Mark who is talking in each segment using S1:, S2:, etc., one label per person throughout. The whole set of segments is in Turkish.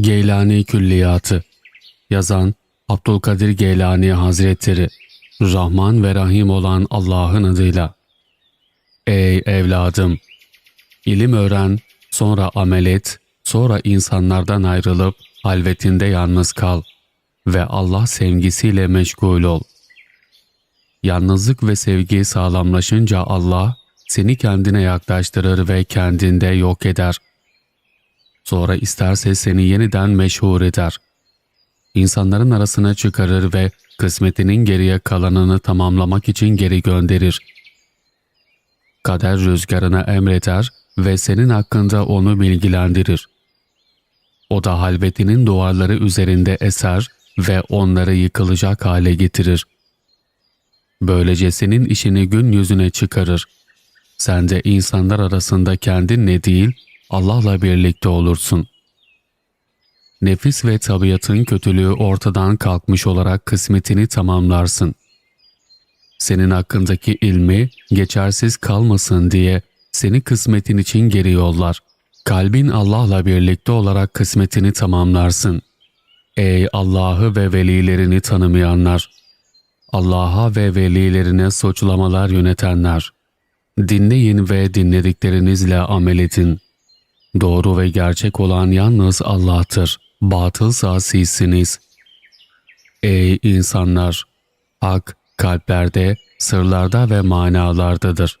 S1: Geylani Külliyatı Yazan Abdülkadir Geylani Hazretleri Rahman ve Rahim olan Allah'ın adıyla Ey evladım! İlim öğren, sonra amel et, sonra insanlardan ayrılıp halvetinde yalnız kal ve Allah sevgisiyle meşgul ol. Yalnızlık ve sevgi sağlamlaşınca Allah seni kendine yaklaştırır ve kendinde yok eder. Sonra isterse seni yeniden meşhur eder. İnsanların arasına çıkarır ve kısmetinin geriye kalanını tamamlamak için geri gönderir. Kader rüzgarına emreder ve senin hakkında onu bilgilendirir. O da halvetinin duvarları üzerinde eser ve onları yıkılacak hale getirir. Böylece senin işini gün yüzüne çıkarır. Sen de insanlar arasında kendinle değil, Allah'la birlikte olursun. Nefis ve tabiatın kötülüğü ortadan kalkmış olarak kısmetini tamamlarsın. Senin hakkındaki ilmi geçersiz kalmasın diye seni kısmetin için geri yollar. Kalbin Allah'la birlikte olarak kısmetini tamamlarsın. Ey Allah'ı ve velilerini tanımayanlar! Allah'a ve velilerine suçlamalar yönetenler! Dinleyin ve dinlediklerinizle amel edin. Doğru ve gerçek olan yalnız Allah'tır. Batılsa sizsiniz. Ey insanlar! Hak kalplerde, sırlarda ve manalardadır.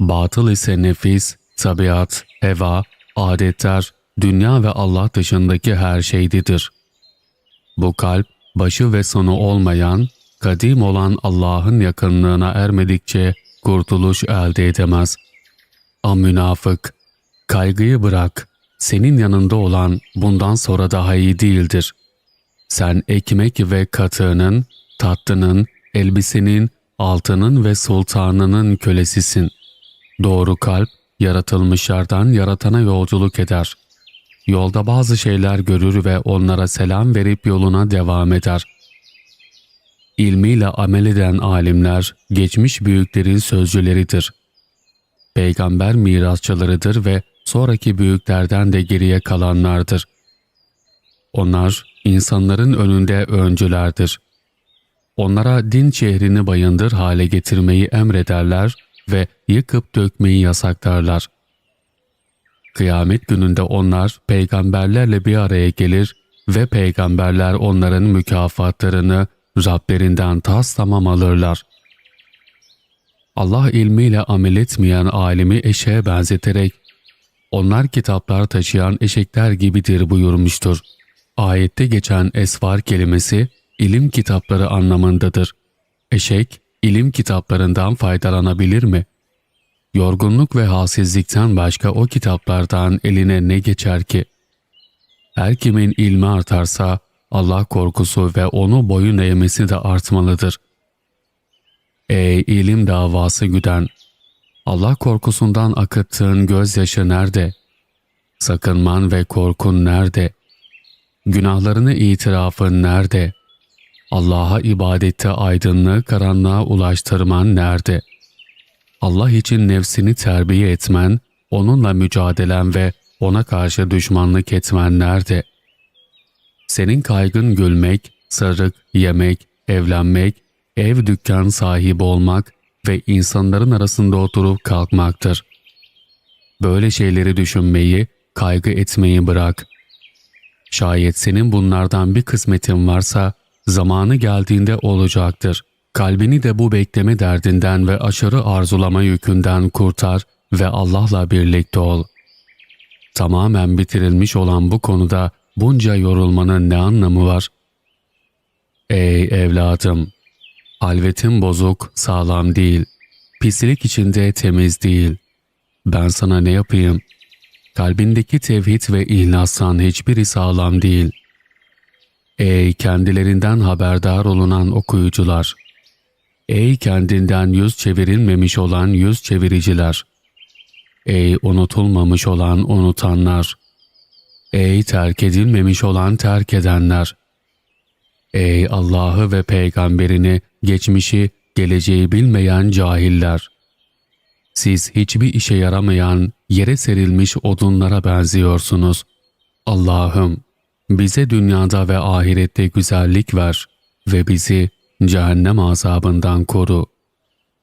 S1: Batıl ise nefis, tabiat, heva, adetler, dünya ve Allah dışındaki her şeydidir. Bu kalp, başı ve sonu olmayan, kadim olan Allah'ın yakınlığına ermedikçe kurtuluş elde edemez. Am münafık, kaygıyı bırak, senin yanında olan bundan sonra daha iyi değildir. Sen ekmek ve katığının, tatlının, elbisenin, altının ve sultanının kölesisin. Doğru kalp, yaratılmışlardan yaratana yolculuk eder. Yolda bazı şeyler görür ve onlara selam verip yoluna devam eder. İlmiyle amel eden alimler, geçmiş büyüklerin sözcüleridir. Peygamber mirasçılarıdır ve sonraki büyüklerden de geriye kalanlardır. Onlar, insanların önünde öncülerdir. Onlara din şehrini bayındır hale getirmeyi emrederler ve yıkıp dökmeyi yasaklarlar. Kıyamet gününde onlar peygamberlerle bir araya gelir ve peygamberler onların mükafatlarını Rablerinden tas tamam alırlar. Allah ilmiyle amel etmeyen alimi eşeğe benzeterek onlar kitaplar taşıyan eşekler gibidir buyurmuştur. Ayette geçen esvar kelimesi ilim kitapları anlamındadır. Eşek, ilim kitaplarından faydalanabilir mi? Yorgunluk ve halsizlikten başka o kitaplardan eline ne geçer ki? Her kimin ilmi artarsa Allah korkusu ve onu boyun eğmesi de artmalıdır. Ey ilim davası güden! Allah korkusundan akıttığın gözyaşı nerede? Sakınman ve korkun nerede? Günahlarını itirafın nerede? Allah'a ibadette aydınlığı karanlığa ulaştırman nerede? Allah için nefsini terbiye etmen, onunla mücadelen ve ona karşı düşmanlık etmen nerede? Senin kaygın gülmek, sarık, yemek, evlenmek, ev dükkan sahibi olmak ve insanların arasında oturup kalkmaktır. Böyle şeyleri düşünmeyi, kaygı etmeyi bırak. Şayet senin bunlardan bir kısmetin varsa zamanı geldiğinde olacaktır. Kalbini de bu bekleme derdinden ve aşırı arzulama yükünden kurtar ve Allah'la birlikte ol. Tamamen bitirilmiş olan bu konuda bunca yorulmanın ne anlamı var? Ey evladım! Halvetin bozuk, sağlam değil. Pislik içinde temiz değil. Ben sana ne yapayım? Kalbindeki tevhid ve ihlastan hiçbiri sağlam değil. Ey kendilerinden haberdar olunan okuyucular! Ey kendinden yüz çevirilmemiş olan yüz çeviriciler! Ey unutulmamış olan unutanlar! Ey terk edilmemiş olan terk edenler! Ey Allah'ı ve peygamberini, geçmişi, geleceği bilmeyen cahiller! Siz hiçbir işe yaramayan, yere serilmiş odunlara benziyorsunuz. Allah'ım, bize dünyada ve ahirette güzellik ver ve bizi cehennem azabından koru.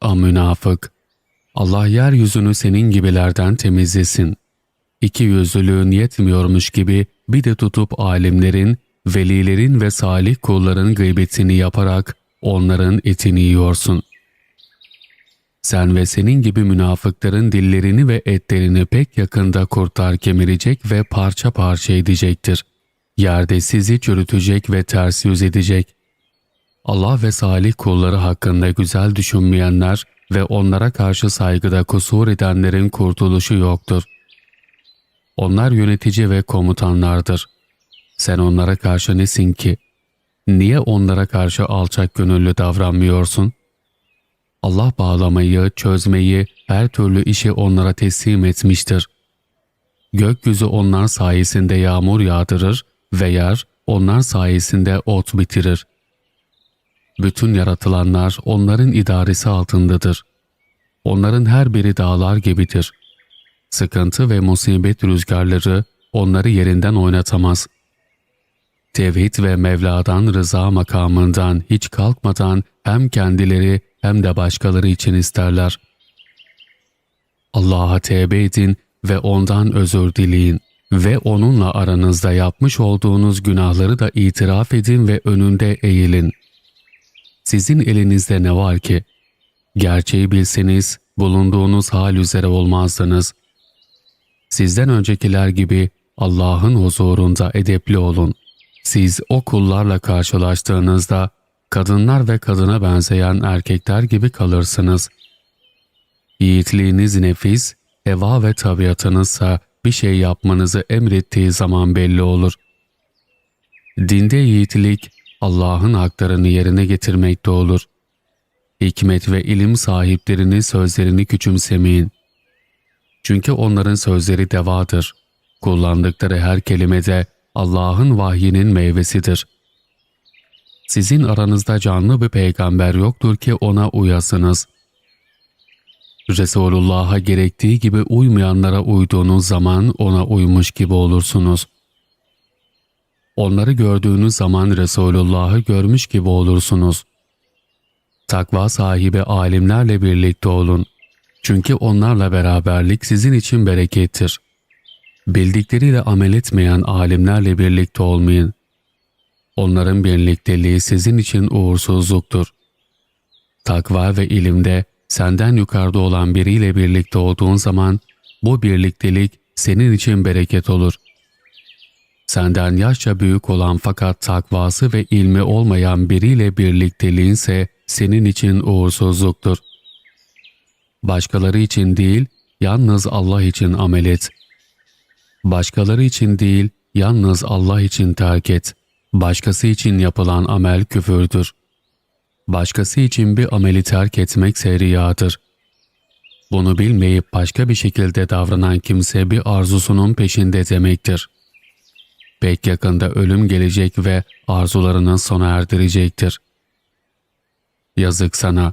S1: A münafık, Allah yeryüzünü senin gibilerden temizlesin. İki yüzlülüğün yetmiyormuş gibi bir de tutup alimlerin, velilerin ve salih kulların gıybetini yaparak onların etini yiyorsun. Sen ve senin gibi münafıkların dillerini ve etlerini pek yakında kurtlar kemirecek ve parça parça edecektir. Yerde sizi çürütecek ve ters yüz edecek. Allah ve salih kulları hakkında güzel düşünmeyenler ve onlara karşı saygıda kusur edenlerin kurtuluşu yoktur. Onlar yönetici ve komutanlardır. Sen onlara karşı nesin ki? Niye onlara karşı alçak gönüllü davranmıyorsun? Allah bağlamayı, çözmeyi, her türlü işi onlara teslim etmiştir. Gökyüzü onlar sayesinde yağmur yağdırır ve yer onlar sayesinde ot bitirir. Bütün yaratılanlar onların idaresi altındadır. Onların her biri dağlar gibidir. Sıkıntı ve musibet rüzgarları onları yerinden oynatamaz. Tevhid ve Mevla'dan rıza makamından hiç kalkmadan hem kendileri hem de başkaları için isterler. Allah'a tevbe edin ve ondan özür dileyin ve onunla aranızda yapmış olduğunuz günahları da itiraf edin ve önünde eğilin. Sizin elinizde ne var ki? Gerçeği bilseniz bulunduğunuz hal üzere olmazdınız. Sizden öncekiler gibi Allah'ın huzurunda edepli olun. Siz o kullarla karşılaştığınızda kadınlar ve kadına benzeyen erkekler gibi kalırsınız. Yiğitliğiniz nefis, heva ve tabiatınızsa bir şey yapmanızı emrettiği zaman belli olur. Dinde yiğitlik, Allah'ın haklarını yerine getirmekte olur. Hikmet ve ilim sahiplerini sözlerini küçümsemeyin. Çünkü onların sözleri devadır. Kullandıkları her kelimede Allah'ın vahyinin meyvesidir. Sizin aranızda canlı bir peygamber yoktur ki ona uyasınız. Resulullah'a gerektiği gibi uymayanlara uyduğunuz zaman ona uymuş gibi olursunuz. Onları gördüğünüz zaman Resulullah'ı görmüş gibi olursunuz. Takva sahibi alimlerle birlikte olun. Çünkü onlarla beraberlik sizin için berekettir. Bildikleriyle amel etmeyen alimlerle birlikte olmayın. Onların birlikteliği sizin için uğursuzluktur. Takva ve ilimde senden yukarıda olan biriyle birlikte olduğun zaman bu birliktelik senin için bereket olur. Senden yaşça büyük olan fakat takvası ve ilmi olmayan biriyle birlikteliğinse senin için uğursuzluktur. Başkaları için değil, yalnız Allah için amel et. Başkaları için değil, yalnız Allah için terk et. Başkası için yapılan amel küfürdür. Başkası için bir ameli terk etmek seriyadır. Bunu bilmeyip başka bir şekilde davranan kimse bir arzusunun peşinde demektir. Pek yakında ölüm gelecek ve arzularını sona erdirecektir. Yazık sana.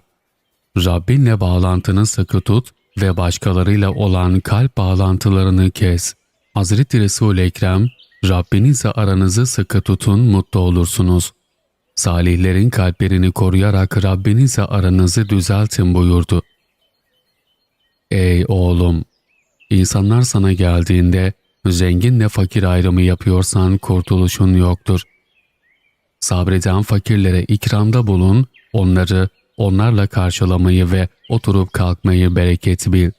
S1: Rabbinle bağlantını sıkı tut ve başkalarıyla olan kalp bağlantılarını kes. Hazreti Resul-i Ekrem, Rabbinizle aranızı sıkı tutun mutlu olursunuz. Salihlerin kalplerini koruyarak Rabbinizle aranızı düzeltin buyurdu. Ey oğlum! İnsanlar sana geldiğinde zenginle fakir ayrımı yapıyorsan kurtuluşun yoktur. Sabreden fakirlere ikramda bulun, onları onlarla karşılamayı ve oturup kalkmayı bereket bil.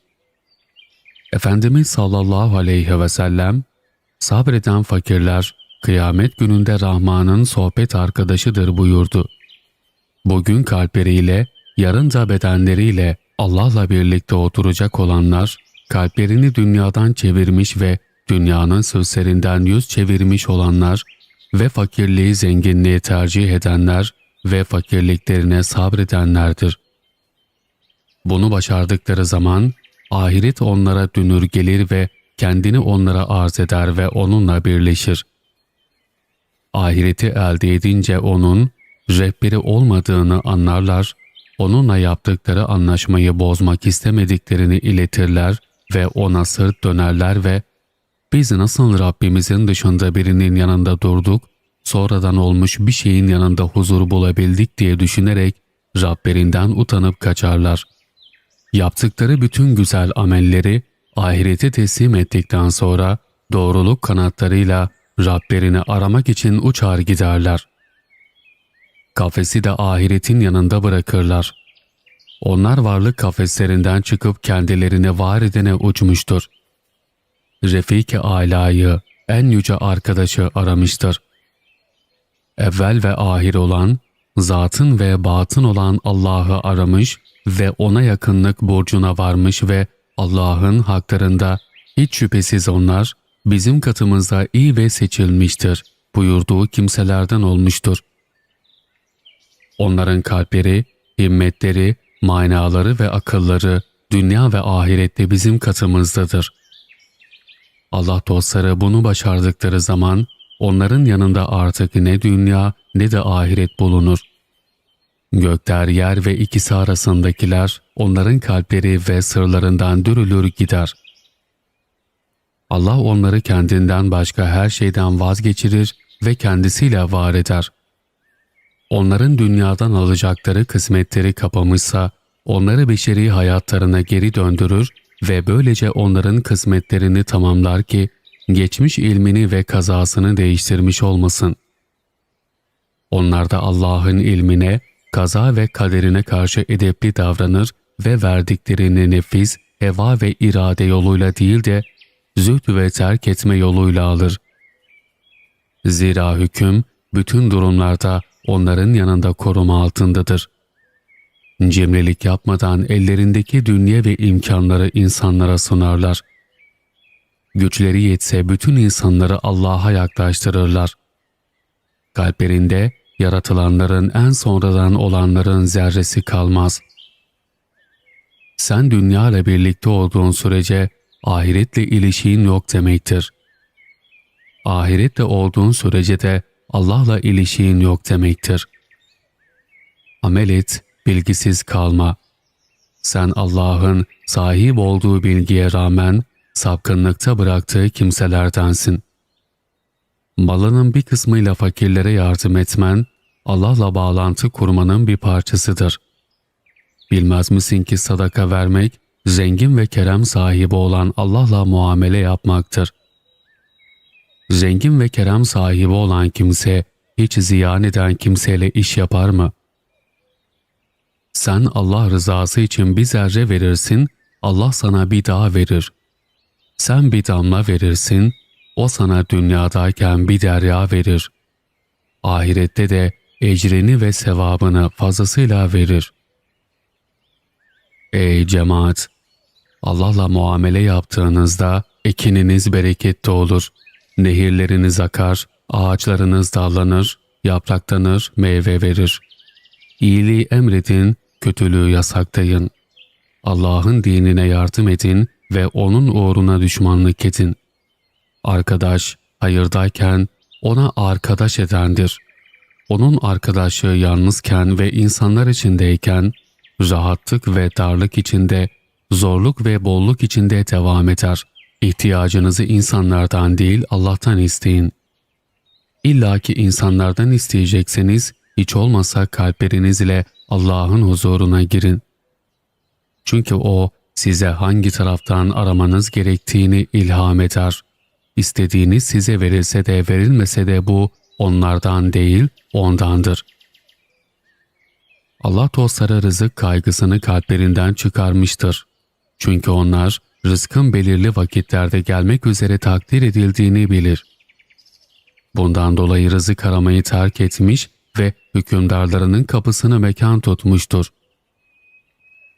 S1: Efendimiz sallallahu aleyhi ve sellem, sabreden fakirler kıyamet gününde Rahman'ın sohbet arkadaşıdır buyurdu. Bugün kalpleriyle, yarın da bedenleriyle Allah'la birlikte oturacak olanlar, kalplerini dünyadan çevirmiş ve dünyanın sözlerinden yüz çevirmiş olanlar ve fakirliği zenginliği tercih edenler ve fakirliklerine sabredenlerdir. Bunu başardıkları zaman ahiret onlara dönür gelir ve kendini onlara arz eder ve onunla birleşir. Ahireti elde edince onun rehberi olmadığını anlarlar, onunla yaptıkları anlaşmayı bozmak istemediklerini iletirler ve ona sırt dönerler ve Biz nasıl Rabbimizin dışında birinin yanında durduk, sonradan olmuş bir şeyin yanında huzur bulabildik diye düşünerek Rabberinden utanıp kaçarlar. Yaptıkları bütün güzel amelleri ahirete teslim ettikten sonra doğruluk kanatlarıyla Rablerini aramak için uçar giderler. Kafesi de ahiretin yanında bırakırlar. Onlar varlık kafeslerinden çıkıp kendilerini var edene uçmuştur. Refik-i Ala'yı, en yüce arkadaşı aramıştır. Evvel ve ahir olan, zatın ve batın olan Allah'ı aramış ve ona yakınlık borcuna varmış ve Allah'ın haklarında hiç şüphesiz onlar bizim katımızda iyi ve seçilmiştir buyurduğu kimselerden olmuştur. Onların kalpleri, himmetleri, manaları ve akılları dünya ve ahirette bizim katımızdadır. Allah dostları bunu başardıkları zaman onların yanında artık ne dünya ne de ahiret bulunur. Gökler, yer ve ikisi arasındakiler onların kalpleri ve sırlarından dürülür gider. Allah onları kendinden başka her şeyden vazgeçirir ve kendisiyle var eder. Onların dünyadan alacakları kısmetleri kapamışsa, onları beşeri hayatlarına geri döndürür ve böylece onların kısmetlerini tamamlar ki, geçmiş ilmini ve kazasını değiştirmiş olmasın. Onlar da Allah'ın ilmine, kaza ve kaderine karşı edepli davranır ve verdiklerini nefis, heva ve irade yoluyla değil de zühd ve terk etme yoluyla alır. Zira hüküm bütün durumlarda onların yanında koruma altındadır. Cimrilik yapmadan ellerindeki dünya ve imkanları insanlara sunarlar. Güçleri yetse bütün insanları Allah'a yaklaştırırlar. Kalplerinde yaratılanların en sonradan olanların zerresi kalmaz. Sen dünya ile birlikte olduğun sürece ahiretle ilişiğin yok demektir. Ahiretle olduğun sürece de Allah'la ilişiğin yok demektir. Amel et, bilgisiz kalma. Sen Allah'ın sahip olduğu bilgiye rağmen sapkınlıkta bıraktığı kimselerdensin. Malının bir kısmıyla fakirlere yardım etmen, Allah'la bağlantı kurmanın bir parçasıdır. Bilmez misin ki sadaka vermek, zengin ve kerem sahibi olan Allah'la muamele yapmaktır. Zengin ve kerem sahibi olan kimse, hiç ziyan eden kimseyle iş yapar mı? Sen Allah rızası için bir zerre verirsin, Allah sana bir daha verir. Sen bir damla verirsin, o sana dünyadayken bir derya verir. Ahirette de ecrini ve sevabını fazlasıyla verir. Ey cemaat! Allah'la muamele yaptığınızda ekininiz bereketli olur. Nehirleriniz akar, ağaçlarınız dallanır, yapraklanır, meyve verir. İyiliği emredin, kötülüğü yasaklayın. Allah'ın dinine yardım edin ve onun uğruna düşmanlık edin. Arkadaş, hayırdayken ona arkadaş edendir. Onun arkadaşlığı yalnızken ve insanlar içindeyken, rahatlık ve darlık içinde, zorluk ve bolluk içinde devam eder. İhtiyacınızı insanlardan değil Allah'tan isteyin. İlla ki insanlardan isteyecekseniz, hiç olmasa kalpleriniz ile Allah'ın huzuruna girin. Çünkü O size hangi taraftan aramanız gerektiğini ilham eder. İstediğiniz size verilse de verilmese de bu onlardan değil ondandır. Allah dostları rızık kaygısını kalplerinden çıkarmıştır. Çünkü onlar rızkın belirli vakitlerde gelmek üzere takdir edildiğini bilir. Bundan dolayı rızık aramayı terk etmiş ve hükümdarlarının kapısını mekan tutmuştur.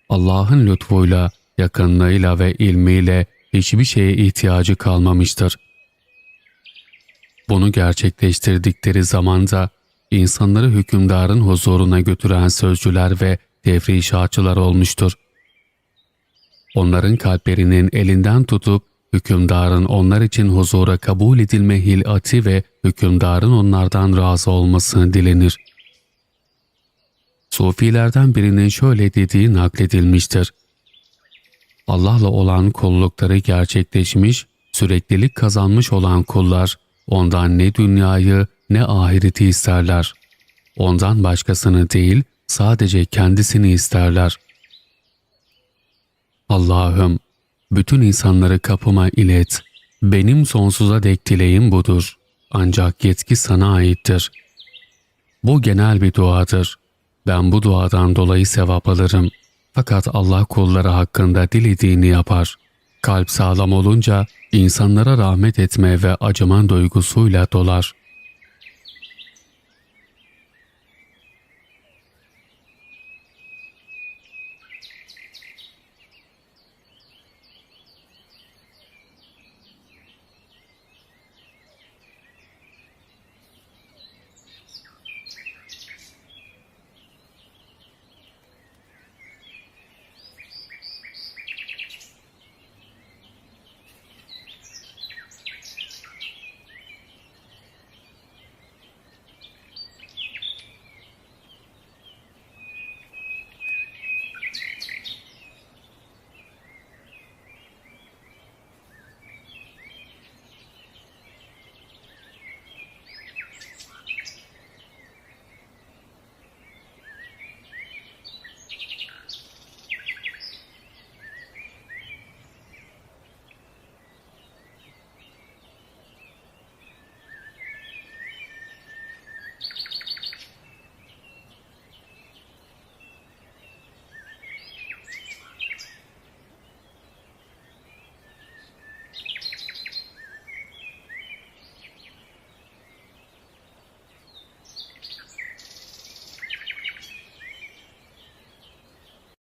S1: Allah'ın lütfuyla, yakınlığıyla ve ilmiyle hiçbir şeye ihtiyacı kalmamıştır. Bunu gerçekleştirdikleri zamanda insanları hükümdarın huzuruna götüren sözcüler ve tefrişatçılar olmuştur. Onların kalplerinin elinden tutup hükümdarın onlar için huzura kabul edilme hilati ve hükümdarın onlardan razı olmasını dilenir. Sufilerden birinin şöyle dediği nakledilmiştir. Allah'la olan kullukları gerçekleşmiş süreklilik kazanmış olan kullar ondan ne dünyayı ne ahireti isterler. Ondan başkasını değil sadece kendisini isterler. Allah'ım bütün insanları kapıma ilet. Benim sonsuza dek dileğim budur. Ancak yetki sana aittir. Bu genel bir duadır. Ben bu duadan dolayı sevap alırım. Fakat Allah kulları hakkında dilediğini yapar. Kalp sağlam olunca insanlara rahmet etme ve acıman duygusuyla dolar.